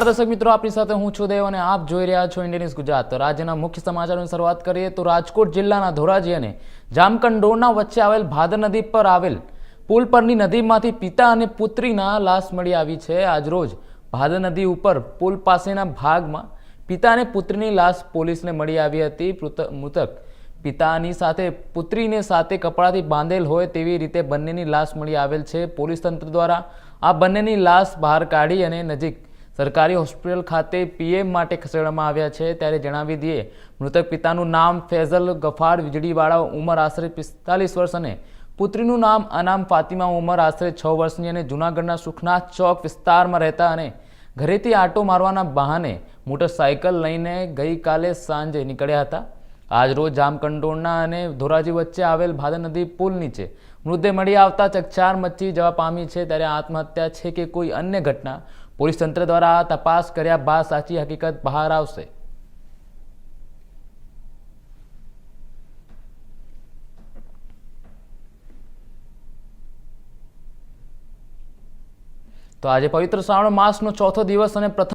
દર્શક મિત્રો, આપની સાથે હું છું દેવ અને આપ જોઈ રહ્યા છો ઇન્ડિયન ગુજરાત. તો રાજ્યના મુખ્ય સમાચારોની શરૂઆત કરીએ તો રાજકોટ જિલ્લાના ધોરાજી અને જામકંડોરના વચ્ચે આવેલ ભાદર નદી પર આવેલ પુલ પરની નદીમાંથી પિતા અને પુત્રીના લાશ મળી આવી છે. આજરોજ ભાદર નદી ઉપર પુલ પાસેના ભાગમાં પિતા અને પુત્રીની લાશ પોલીસને મળી આવી હતી. મૃત- મૃતક પિતાની સાથે પુત્રીને સાથે કપડાથી બાંધેલ હોય તેવી રીતે બંનેની લાશ મળી આવેલ છે. પોલીસ તંત્ર દ્વારા આ બંનેની લાશ બહાર કાઢી અને નજીક સરકારી હોસ્પિટલ ખાતે પીએમ માટે ખસેડવામાં આવ્યા છે. ત્યારે જણાવી દઈએ, મૃતક પિતાનું નામ ફેઝલ ગફાર વીજળીવાળા ઉંમર આશરે પિસ્તાલીસ વર્ષ અને પુત્રીનું નામ અનામ ફાતિમા ઉંમર આશરે છ વર્ષની અને જૂનાગઢના સુખનાથ ચોક વિસ્તારમાં રહેતા અને ઘરેથી આટો મારવાના બહાને મોટરસાયકલ લઈને ગઈકાલે સાંજે નીકળ્યા હતા. આજ રોજ જામકંડોળના અને ધોરાજી વચ્ચે આવેલ ભાદર નદી પુલ નીચે મૃતદેહ મળી આવતા ચકચાર મચી જવા પામી છે. ત્યારે આત્મહત્યા છે કે કોઈ અન્ય ઘટના પોલીસ તંત્ર દ્વારા તપાસ કર્યા બાદ સાચી હકીકત બહાર આવશે. તો આજે પવિત્ર શ્રાવણ માસનો ચોથો દિવસ અને પ્રથમ